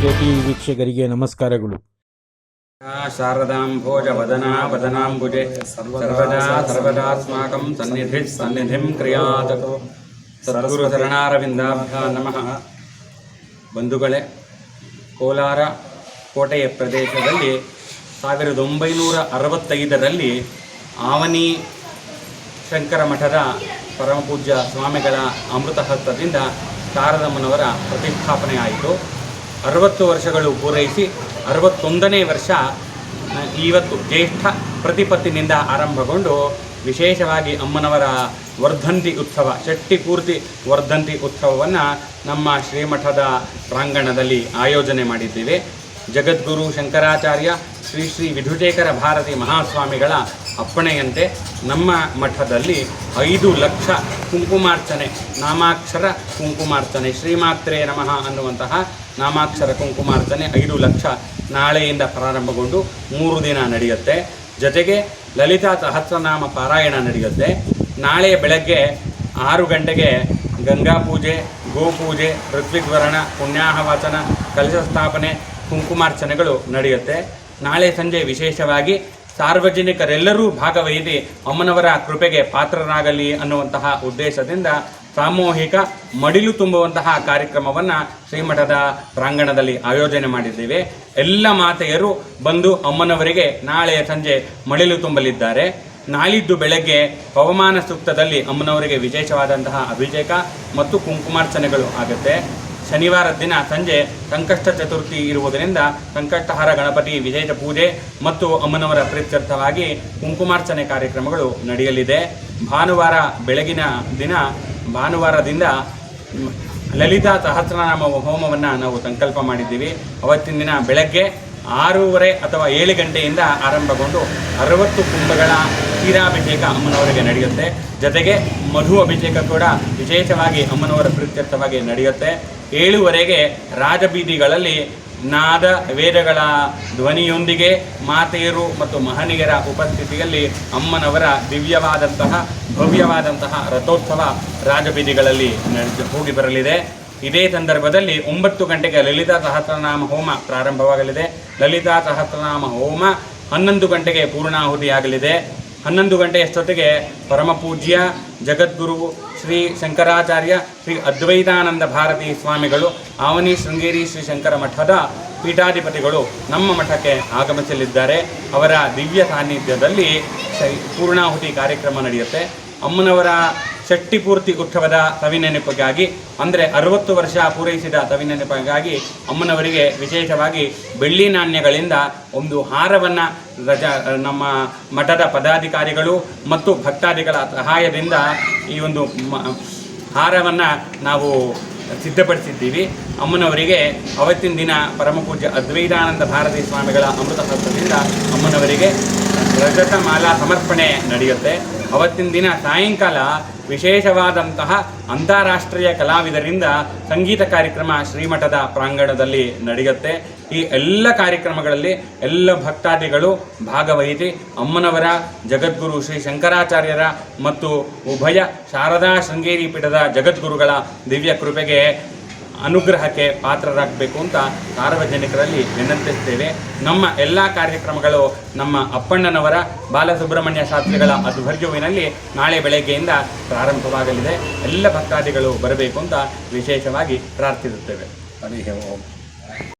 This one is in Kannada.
ವೀಕ್ಷಕರಿಗೆ ನಮಸ್ಕಾರಗಳು. ಶಾರದಾಂ ಭೋಜ. ವದನಾ ವದನಾಂಬುಜೆ ಸರ್ವದಾ ಸರ್ವದಾಸ್ಮಾಕಂ ಸನ್ನಿಧಿ ಸನ್ನಿಧಿಂ ಕ್ರಿಯಾತ್ ಸದ್ಗುರು ಶರಣಾರವಿಂದಾಭ್ಯ ನಮಃ. ಬಂಧುಗಳೇ, ಕೋಲಾರ ಕೋಟೆಯ ಪ್ರದೇಶದಲ್ಲಿ ಸಾವಿರದ ಒಂಬೈನೂರ ಅರವತ್ತೈದರಲ್ಲಿ ಆವನಿ ಶಂಕರ ಮಠದ ಪರಮಪೂಜ್ಯ ಸ್ವಾಮಿಗಳ ಅಮೃತ ಹಸ್ತದಿಂದ ಶಾರದಮ್ಮನವರ ಪ್ರತಿಷ್ಠಾಪನೆ ಆಯಿತು ಅರವತ್ತು ವರ್ಷಗಳು ಪೂರೈಸಿ ಅರವತ್ತೊಂದನೇ ವರ್ಷ ಇವತ್ತು ಜ್ಯೇಷ್ಠ ಪ್ರತಿಪತ್ತಿನಿಂದ ಆರಂಭಗೊಂಡು ವಿಶೇಷವಾಗಿ ಅಮ್ಮನವರ ವರ್ಧಂತಿ ಉತ್ಸವ ಷಟ್ಟಿ ಪೂರ್ತಿ ವರ್ಧಂತಿ ಉತ್ಸವವನ್ನು ನಮ್ಮ ಶ್ರೀಮಠದ ಪ್ರಾಂಗಣದಲ್ಲಿ ಆಯೋಜನೆ ಮಾಡಿದ್ದೇವೆ. ಜಗದ್ಗುರು ಶಂಕರಾಚಾರ್ಯ ಶ್ರೀ ಶ್ರೀ ವಿಧುಟೇಕರ ಭಾರತಿ ಮಹಾಸ್ವಾಮಿಗಳ ಅಪ್ಪಣೆಯಂತೆ ನಮ್ಮ ಮಠದಲ್ಲಿ ಐದು ಲಕ್ಷ ಕುಂಕುಮಾರ್ಚನೆ, ನಾಮಾಕ್ಷರ ಕುಂಕುಮಾರ್ಚನೆ, ಶ್ರೀಮಾತ್ರೆ ನಮಃ ಅನ್ನುವಂತಹ ನಾಮಾಕ್ಷರ ಕುಂಕುಮಾರ್ಚನೆ ಐದು ಲಕ್ಷ ನಾಳೆಯಿಂದ ಪ್ರಾರಂಭಗೊಂಡು ಮೂರು ದಿನ ನಡೆಯುತ್ತೆ. ಜೊತೆಗೆ ಲಲಿತಾ ಸಹಸ್ರನಾಮ ಪಾರಾಯಣ ನಡೆಯುತ್ತೆ. ನಾಳೆ ಬೆಳಗ್ಗೆ ಆರು ಗಂಟೆಗೆ ಗಂಗಾ ಪೂಜೆ ಗೋಪೂಜೆ ಋತ್ವಿಗ್ವರಣ ಪುಣ್ಯಾಹವಾಚನ, ಕಲಶ ಸ್ಥಾಪನೆ, ಕುಂಕುಮಾರ್ಚನೆಗಳು ನಡೆಯುತ್ತೆ. ನಾಳೆ ಸಂಜೆ ವಿಶೇಷವಾಗಿ ಸಾರ್ವಜನಿಕರೆಲ್ಲರೂ ಭಾಗವಹಿಸಿ ಅಮ್ಮನವರ ಕೃಪೆಗೆ ಪಾತ್ರರಾಗಲಿ ಅನ್ನುವಂತಹ ಉದ್ದೇಶದಿಂದ ಸಾಮೂಹಿಕ ಮಡಿಲು ತುಂಬುವಂತಹ ಕಾರ್ಯಕ್ರಮವನ್ನು ಶ್ರೀಮಠದ ಪ್ರಾಂಗಣದಲ್ಲಿ ಆಯೋಜನೆ ಮಾಡಿದ್ದೇವೆ. ಎಲ್ಲ ಮಾತೆಯರು ಬಂದು ಅಮ್ಮನವರಿಗೆ ನಾಳೆಯ ಸಂಜೆ ಮಡಿಲು ತುಂಬಲಿದ್ದಾರೆ. ನಾಳಿದ್ದು ಬೆಳಗ್ಗೆ ಪವಮಾನ ಸೂಕ್ತದಲ್ಲಿ ಅಮ್ಮನವರಿಗೆ ವಿಶೇಷವಾದಂತಹ ಅಭಿಷೇಕ ಮತ್ತು ಕುಂಕುಮಾರ್ಚನೆಗಳು ಆಗುತ್ತೆ. ಶನಿವಾರ ದಿನ ಸಂಜೆ ಸಂಕಷ್ಟ ಚತುರ್ಥಿ ಇರುವುದರಿಂದ ಸಂಕಷ್ಟಹಾರ ಗಣಪತಿ ವಿಶೇಷ ಪೂಜೆ ಮತ್ತು ಅಮ್ಮನವರ ಪ್ರೀತ್ಯರ್ಥವಾಗಿ ಕುಂಕುಮಾರ್ಚನೆ ಕಾರ್ಯಕ್ರಮಗಳು ನಡೆಯಲಿದೆ. ಭಾನುವಾರ ಬೆಳಗಿನ ದಿನ, ಭಾನುವಾರದಿಂದ ಲಲಿತಾ ಸಹಸ್ರನಾಮ ಹೋಮವನ್ನು ನಾವು ಸಂಕಲ್ಪ ಮಾಡಿದ್ದೀವಿ. ಅವತ್ತಿನ ದಿನ ಬೆಳಗ್ಗೆ ಆರೂವರೆ ಅಥವಾ ಏಳು ಗಂಟೆಯಿಂದ ಆರಂಭಗೊಂಡು ಅರವತ್ತು ಕುಂಭಗಳ ಕ್ಷೀರಾಭಿಷೇಕ ಅಮ್ಮನವರಿಗೆ ನಡೆಯುತ್ತೆ. ಜೊತೆಗೆ ಮಧು ಅಭಿಷೇಕ ಕೂಡ ವಿಶೇಷವಾಗಿ ಅಮ್ಮನವರ ಪ್ರೀತ್ಯರ್ಥವಾಗಿ ನಡೆಯುತ್ತೆ. ಏಳುವರೆಗೆ ರಾಜಬೀದಿಗಳಲ್ಲಿ ನಾದ ವೇದಗಳ ಧ್ವನಿಯೊಂದಿಗೆ ಮಾತೆಯರು ಮತ್ತು ಮಹನೀಯರ ಉಪಸ್ಥಿತಿಯಲ್ಲಿ ಅಮ್ಮನವರ ದಿವ್ಯವಾದಂತಹ, ಭವ್ಯವಾದಂತಹ ರಥೋತ್ಸವ ರಾಜಬೀದಿಗಳಲ್ಲಿ ನಡೆದು ಹೋಗಿ ಬರಲಿದೆ. ಇದೇ ಸಂದರ್ಭದಲ್ಲಿ ಒಂಬತ್ತು ಗಂಟೆಗೆ ಲಲಿತಾ ಸಹಸ್ರನಾಮ ಹೋಮ ಪ್ರಾರಂಭವಾಗಲಿದೆ. ಲಲಿತಾ ಸಹಸ್ರನಾಮ ಹೋಮ ಹನ್ನೊಂದು ಗಂಟೆಗೆ ಪೂರ್ಣಾಹುತಿಯಾಗಲಿದೆ. ಹನ್ನೊಂದು ಗಂಟೆಯಷ್ಟೊತ್ತಿಗೆ ಪರಮಪೂಜ್ಯ ಜಗದ್ಗುರು ಶ್ರೀ ಶಂಕರಾಚಾರ್ಯ ಶ್ರೀ ಅದ್ವೈತಾನಂದ ಭಾರತಿ ಸ್ವಾಮಿಗಳು, ಆವನಿ ಶೃಂಗೇರಿ ಶ್ರೀ ಶಂಕರ ಮಠದ ಪೀಠಾಧಿಪತಿಗಳು ನಮ್ಮ ಮಠಕ್ಕೆ ಆಗಮಿಸಲಿದ್ದಾರೆ. ಅವರ ದಿವ್ಯ ಸಾನ್ನಿಧ್ಯದಲ್ಲಿ ಪೂರ್ಣಾಹುತಿ ಕಾರ್ಯಕ್ರಮ ನಡೆಯುತ್ತೆ. ಅಮ್ಮನವರ ಷಟ್ಟಿ ಪೂರ್ತಿ ಉತ್ಸವದ ಸವಿನೆನಪಿಗಾಗಿ ಅಂದರೆ ಅರವತ್ತು ವರ್ಷ ಪೂರೈಸಿದ ಸವಿನೆನಪಿಗಾಗಿ ಅಮ್ಮನವರಿಗೆ ವಿಶೇಷವಾಗಿ ಬೆಳ್ಳಿ ನಾಣ್ಯಗಳಿಂದ ಒಂದು ಹಾರವನ್ನು ರಜ, ನಮ್ಮ ಮಠದ ಪದಾಧಿಕಾರಿಗಳು ಮತ್ತು ಭಕ್ತಾದಿಗಳ ಸಹಾಯದಿಂದ ಈ ಒಂದು ಹಾರವನ್ನು ನಾವು ಸಿದ್ಧಪಡಿಸಿದ್ದೀವಿ. ಅಮ್ಮನವರಿಗೆ ಅವತ್ತಿನ ದಿನ ಪರಮಪೂಜ್ಯ ಅದ್ವೈತಾನಂದ ಭಾರತಿ ಸ್ವಾಮಿಗಳ ಅಮೃತ ಹಸ್ತದಿಂದ ಅಮ್ಮನವರಿಗೆ ರಜತ ಮಾಲಾ ಸಮರ್ಪಣೆ ನಡೆಯುತ್ತೆ. ಅವತ್ತಿನ ದಿನ ಸಾಯಂಕಾಲ ವಿಶೇಷವಾದಂತಹ ಅಂತಾರಾಷ್ಟ್ರೀಯ ಕಲಾವಿದರಿಂದ ಸಂಗೀತ ಕಾರ್ಯಕ್ರಮ ಶ್ರೀಮಠದ ಪ್ರಾಂಗಣದಲ್ಲಿ ನಡೆಯುತ್ತೆ. ಈ ಎಲ್ಲ ಕಾರ್ಯಕ್ರಮಗಳಲ್ಲಿ ಎಲ್ಲ ಭಕ್ತಾದಿಗಳು ಭಾಗವಹಿಸಿ ಅಮ್ಮನವರ, ಜಗದ್ಗುರು ಶ್ರೀ ಶಂಕರಾಚಾರ್ಯರ ಮತ್ತು ಉಭಯ ಶಾರದಾ ಶೃಂಗೇರಿ ಪೀಠದ ಜಗದ್ಗುರುಗಳ ದಿವ್ಯ ಕೃಪೆಗೆ ಅನುಗ್ರಹಕ್ಕೆ ಪಾತ್ರರಾಗಬೇಕು ಅಂತ ಸಾರ್ವಜನಿಕರಲ್ಲಿ ವಿನಂತಿಸ್ತೇವೆ. ನಮ್ಮ ಎಲ್ಲ ಕಾರ್ಯಕ್ರಮಗಳು ನಮ್ಮ ಅಪ್ಪಣ್ಣನವರ, ಬಾಲಸುಬ್ರಹ್ಮಣ್ಯ ಶಾಸ್ತ್ರಿಗಳ ಅಧ್ವರ್ಯುವಿನಲ್ಲಿ ನಾಳೆ ಬೆಳಗ್ಗೆಯಿಂದ ಪ್ರಾರಂಭವಾಗಲಿದೆ. ಎಲ್ಲ ಭಕ್ತಾದಿಗಳು ಬರಬೇಕು ಅಂತ ವಿಶೇಷವಾಗಿ ಪ್ರಾರ್ಥಿಸುತ್ತೇವೆ. ಹರಿ